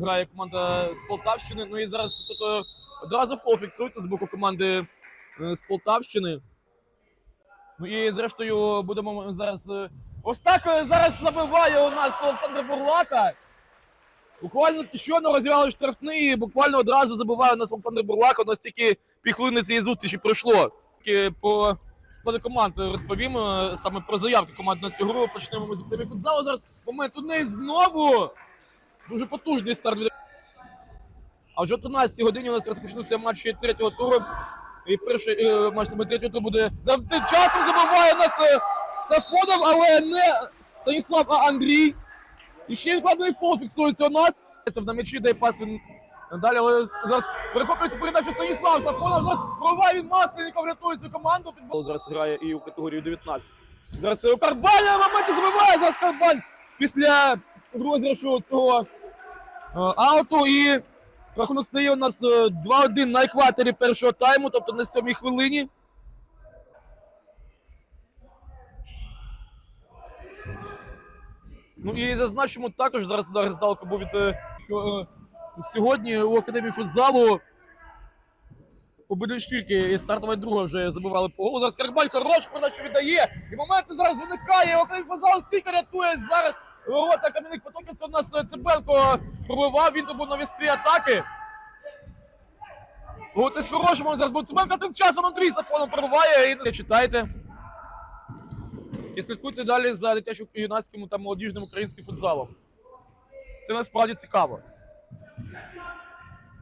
грає команда з Полтавщини. Ну і зараз тут е, одразу фол фіксується з боку команди е, з Полтавщини. Ну і зрештою будемо зараз. е, Ось так зараз забиває у нас Олександр Бурлака. Буквально щойно розіграли штрафний, і буквально одразу забиває у нас Олександр Бурлака. У нас тільки півхвилини цієї зустрічі пройшло. Тільки по складу команд розповім саме про заявки команд на цю гру. Почнемо ми з футзалу. Зараз момент у неї знову. Дуже потужний старт від. А вже о 13-й годині у нас розпочнуться матчі третього туру. І перший е, матч саме третього туру буде тим часом забиває нас е, Сафонов, але не Станіслав, а Андрій. І ще відкладний фол фіксується у нас. Це на м'ячі дає пас він далі, але зараз перехоплюється передача Станіслав Сафонов. Зараз проває він Масленников, рятує свою команду. Підбол зараз грає і у категорії 19. Зараз е, Карбаль на моменті забиває зараз Карбаль після розіграшу цього е, ауту. І рахунок стає у нас е, 2-1 на екваторі першого тайму, тобто на сьомій хвилині. Ну і зазначимо також зараз удар здалеку був від е, що е, сьогодні у академії футзалу обидві штірки і стартова друга вже забивали по голу. Зараз Карбаль хорош передачу віддає. І моменти зараз виникає. Академія футзалу стільки рятує зараз ворота кам'яних потоків. Це у нас е, Цибенко пробивав. Він був на вістрі атаки. Готись хороший зараз був Цибенко. Тим часом Андрій Сафонов пробиває. І читайте. І слідкуйте далі за дитячо-юнацьким та молодіжним українським футзалом. Це насправді цікаво.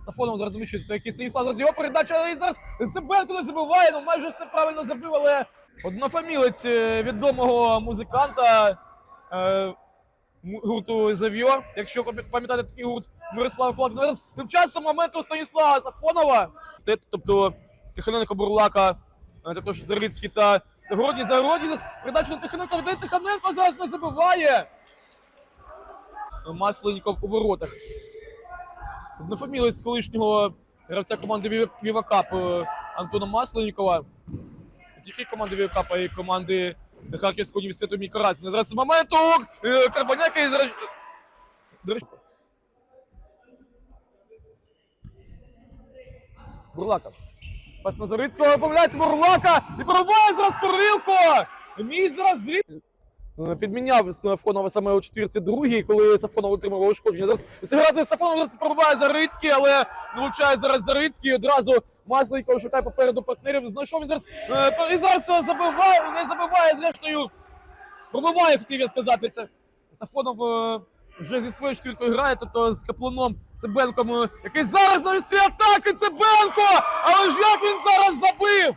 Сафонов зараз заміщує який Станіслав зараз його передача, і зараз Цибенко не забиває, ну майже все правильно забив, але однофамілець е, відомого музиканта е, гурту Зав'йо, якщо пам'ят- пам'ятаєте такий гурт Мирослав Клак. Ну, зараз тим часом моменту Станіслава Сафонова, тобто Тихоненко Бурлака, е, також Зарицький та Загородній, Загородній, передача на Тихоненко, де Тихоненко зараз не забиває. Масленіков у воротах. Однофамілець колишнього гравця команди Вівакап е, Антона Масленікова. Тільки команди Вівакапа, й команди Харківського університету імені Карасіна. Зараз моменту е, Карбаняка і зараз. Бурлака. Пас Назарицького помиляється Бурлака і пробиває зараз Курилко. Мій зараз звід... Підміняв Сафонова саме у четвірці другій, коли Сафонов отримав ушкодження. Зараз зіграти Сафонов зараз пробиває Зарицький, але влучає зараз Зарицький. Одразу Масленьков шукає попереду партнерів. Знайшов він зараз е, і зараз е, забиває, не забиває зрештою. Пробиває, хотів я сказати. Це Сафонов е, вже зі своєю четвіркою грає, тобто з Каплуном Цибенком, який зараз на вістрі атаки Цибенко! Але ж як він зараз забив?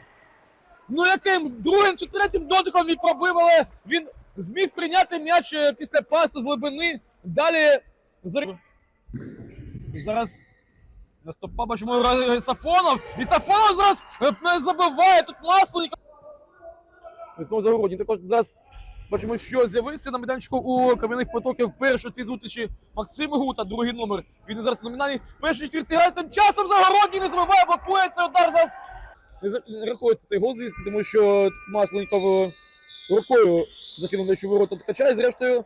Ну яким другим чи третім дотиком він пробив, але він зміг прийняти м'яч е, після пасу з глибини. Далі Зар- зараз на стопа бачимо Сафонов. І Сафонов зараз не забиває тут. І Знову загородні. Також зараз бачимо, що з'явився на майданчику у кам'яних потоків першої цій зустрічі Максим Гута, другий номер. Він зараз в номінальній першій четвірці грає. Тим часом загородній не забиває, блокує цей удар зараз. Не рахується цей гол, звісно, тому що тут Масленников е, рукою закинув у ворота ткача. І зрештою